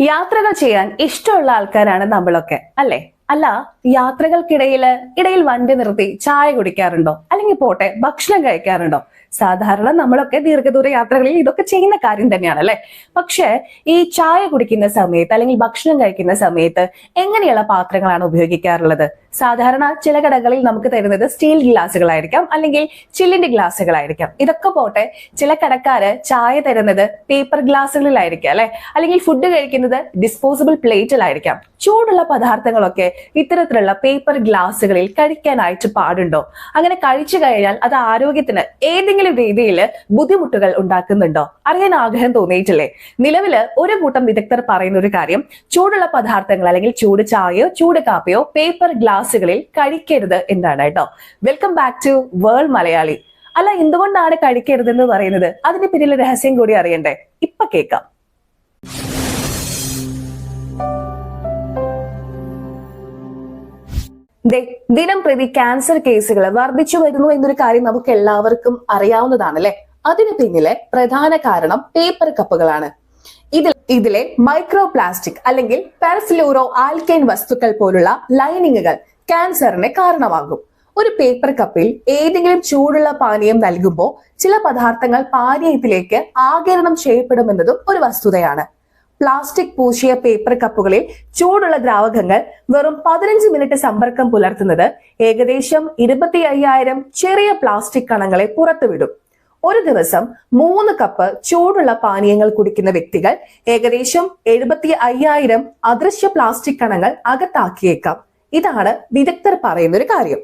യാത്രകൾ ചെയ്യാൻ ഇഷ്ടമുള്ള ആൾക്കാരാണ് നമ്മളൊക്കെ അല്ലെ? അല്ല യാത്രകൾക്കിടയിൽ ഇടയിൽ വണ്ടി നിർത്തി ചായ കുടിക്കാറുണ്ടോ? അല്ലെങ്കിൽ പോട്ടെ ഭക്ഷണം കഴിക്കാറുണ്ടോ? സാധാരണ നമ്മളൊക്കെ ദീർഘദൂര യാത്രകളിൽ ഇതൊക്കെ ചെയ്യുന്ന കാര്യം തന്നെയാണ് അല്ലെ പക്ഷേ ഈ ചായ കുടിക്കുന്ന സമയത്ത് അല്ലെങ്കിൽ ഭക്ഷണം കഴിക്കുന്ന സമയത്ത് എങ്ങനെയുള്ള പാത്രങ്ങളാണ് ഉപയോഗിക്കാറുള്ളത്? സാധാരണ ചില കടകളിൽ നമുക്ക് തരുന്നത് സ്റ്റീൽ ഗ്ലാസുകളായിരിക്കാം അല്ലെങ്കിൽ ചില്ലിന്റെ ഗ്ലാസുകളായിരിക്കാം. ഇതൊക്കെ പോട്ടെ ചില കടക്കാര് ചായ തരുന്നത് പേപ്പർ ഗ്ലാസുകളിലായിരിക്കാം അല്ലെ? അല്ലെങ്കിൽ ഫുഡ് കഴിക്കുന്നത് ഡിസ്പോസിബിൾ പ്ലേറ്റിലായിരിക്കാം ചൂടുള്ള പദാർത്ഥങ്ങളൊക്കെ ഇത്തരത്തിലുള്ള പേപ്പർ ഗ്ലാസ്സുകളിൽ കഴിക്കാനായിട്ട് പാടുണ്ടോ? അങ്ങനെ കഴിച്ചു കഴിഞ്ഞാൽ അത് ആരോഗ്യത്തിന് ഏതെങ്കിലും രീതിയിൽ ബുദ്ധിമുട്ടുകൾ ഉണ്ടാക്കുന്നുണ്ടോ? അറിയാൻ ആഗ്രഹം തോന്നിയിട്ടില്ലേ? നിലവിൽ ഒരു കൂട്ടം വിദഗ്ധർ പറയുന്ന ഒരു കാര്യം ചൂടുള്ള പദാർത്ഥങ്ങൾ അല്ലെങ്കിൽ ചൂട് ചായയോ ചൂട് കാപ്പിയോ പേപ്പർ ഗ്ലാസ്സുകളിൽ കഴിക്കരുത് എന്നാണ് കേട്ടോ. Welcome back to world Malayali. അല്ല എന്തുകൊണ്ടാണ് കഴിക്കരുതെന്ന് പറയുന്നത്? അതിന് പിന്നിലെ രഹസ്യം കൂടി അറിയണ്ടേ? ഇപ്പൊ കേൾക്കാം. ദിനം പ്രതി ക്യാൻസർ കേസുകൾ വർദ്ധിച്ചു വരുന്നു എന്നൊരു കാര്യം നമുക്ക് എല്ലാവർക്കും അറിയാവുന്നതാണ് അല്ലെ അതിന് പിന്നിലെ പ്രധാന കാരണം പേപ്പർ കപ്പുകളാണ് ഇതിൽ ഇതിലെ മൈക്രോ പ്ലാസ്റ്റിക് അല്ലെങ്കിൽ പെർഫ്ലൂറോ ആൽക്കൈൻ വസ്തുക്കൾ പോലുള്ള ലൈനിങ്ങുകൾ ക്യാൻസറിന് കാരണമാകും. ഒരു പേപ്പർ കപ്പിൽ ഏതെങ്കിലും ചൂടുള്ള പാനീയം നൽകുമ്പോൾ ചില പദാർത്ഥങ്ങൾ പാനീയത്തിലേക്ക് ആകിരണം ചെയ്യപ്പെടുമെന്നതും ഒരു വസ്തുതയാണ്. പ്ലാസ്റ്റിക് പൂശിയ പേപ്പർ കപ്പുകളിൽ ചൂടുള്ള ദ്രാവകങ്ങൾ വെറും പതിനഞ്ച് മിനിറ്റ് സമ്പർക്കം പുലർത്തുന്നത് ഏകദേശം ഇരുപത്തി അയ്യായിരം ചെറിയ പ്ലാസ്റ്റിക് കണങ്ങളെ പുറത്തുവിടും. ഒരു ദിവസം മൂന്ന് കപ്പ് ചൂടുള്ള പാനീയങ്ങൾ കുടിക്കുന്ന വ്യക്തികൾ ഏകദേശം എഴുപത്തി അയ്യായിരം അദൃശ്യ പ്ലാസ്റ്റിക് കണങ്ങൾ അകത്താക്കിയേക്കാം. ഇതാണ് വിദഗ്ധർ പറയുന്ന ഒരു കാര്യം.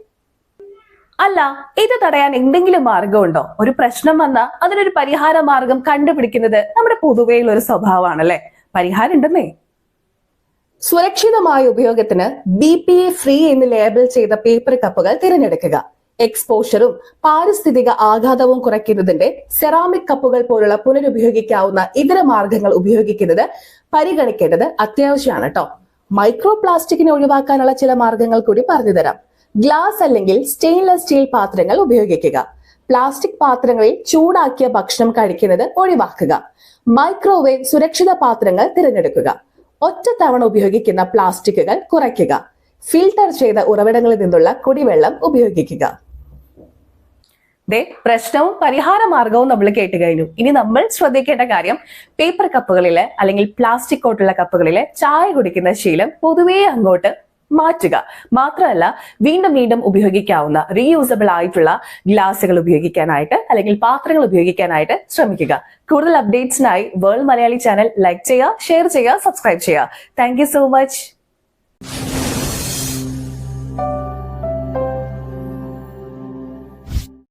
അല്ല ഇത് തടയാൻ എന്തെങ്കിലും മാർഗമുണ്ടോ? ഒരു പ്രശ്നം വന്നാൽ അതിനൊരു പരിഹാര മാർഗം കണ്ടുപിടിക്കുന്നത് നമ്മുടെ പൊതുവെയുള്ള ഒരു സ്വഭാവമാണല്ലേ? പരിഹാരം ഉണ്ടെന്നേ സുരക്ഷിതമായ ഉപയോഗത്തിന് ബി പി എ ഫ്രീ എന്ന് ലേബൽ ചെയ്ത പേപ്പർ കപ്പുകൾ തിരഞ്ഞെടുക്കുക. എക്സ്പോഷറും പാരിസ്ഥിതിക ആഘാതവും കുറയ്ക്കുന്നതിന്റെ സെറാമിക് കപ്പുകൾ പോലുള്ള പുനരുപയോഗിക്കാവുന്ന ഇതര മാർഗങ്ങൾ ഉപയോഗിക്കുന്നത് പരിഗണിക്കേണ്ടത് അത്യാവശ്യമാണ് കേട്ടോ മൈക്രോ പ്ലാസ്റ്റിക്കിനെ ഒഴിവാക്കാനുള്ള ചില മാർഗങ്ങൾ കൂടി പറഞ്ഞുതരാം. ഗ്ലാസ് അല്ലെങ്കിൽ സ്റ്റെയിൻലെസ് സ്റ്റീൽ പാത്രങ്ങൾ ഉപയോഗിക്കുക. പ്ലാസ്റ്റിക് പാത്രങ്ങളിൽ ചൂടാക്കിയ ഭക്ഷണം കഴിക്കുന്നത് ഒഴിവാക്കുക. മൈക്രോവേവ് സുരക്ഷിത പാത്രങ്ങൾ തിരഞ്ഞെടുക്കുക. ഒറ്റത്തവണ ഉപയോഗിക്കുന്ന പ്ലാസ്റ്റിക്കുകൾ കുറയ്ക്കുക. ഫിൽട്ടർ ചെയ്ത ഉറവിടങ്ങളിൽ നിന്നുള്ള കുടിവെള്ളം ഉപയോഗിക്കുക. ദേ പ്രശ്നവും പരിഹാര മാർഗവും നമ്മൾ കേട്ട് കഴിഞ്ഞു. ഇനി നമ്മൾ ശ്രദ്ധിക്കേണ്ട കാര്യം പേപ്പർ കപ്പുകളിലെ അല്ലെങ്കിൽ പ്ലാസ്റ്റിക് കോട്ടുള്ള കപ്പുകളിലെ ചായ കുടിക്കുന്ന ശീലം പൊതുവേ അങ്ങോട്ട് മാറ്റുക. മാത്രമല്ല വീണ്ടും വീണ്ടും ഉപയോഗിക്കാവുന്ന റീയൂസബിൾ ആയിട്ടുള്ള ഗ്ലാസുകൾ ഉപയോഗിക്കാനായിട്ട് അല്ലെങ്കിൽ പാത്രങ്ങൾ ഉപയോഗിക്കാനായിട്ട് ശ്രമിക്കുക. കൂടുതൽ അപ്ഡേറ്റ്സിനായി വേൾഡ് മലയാളി ചാനൽ ലൈക്ക് ചെയ്യുക ഷെയർ ചെയ്യുക സബ്സ്ക്രൈബ് ചെയ്യുക. Thank so much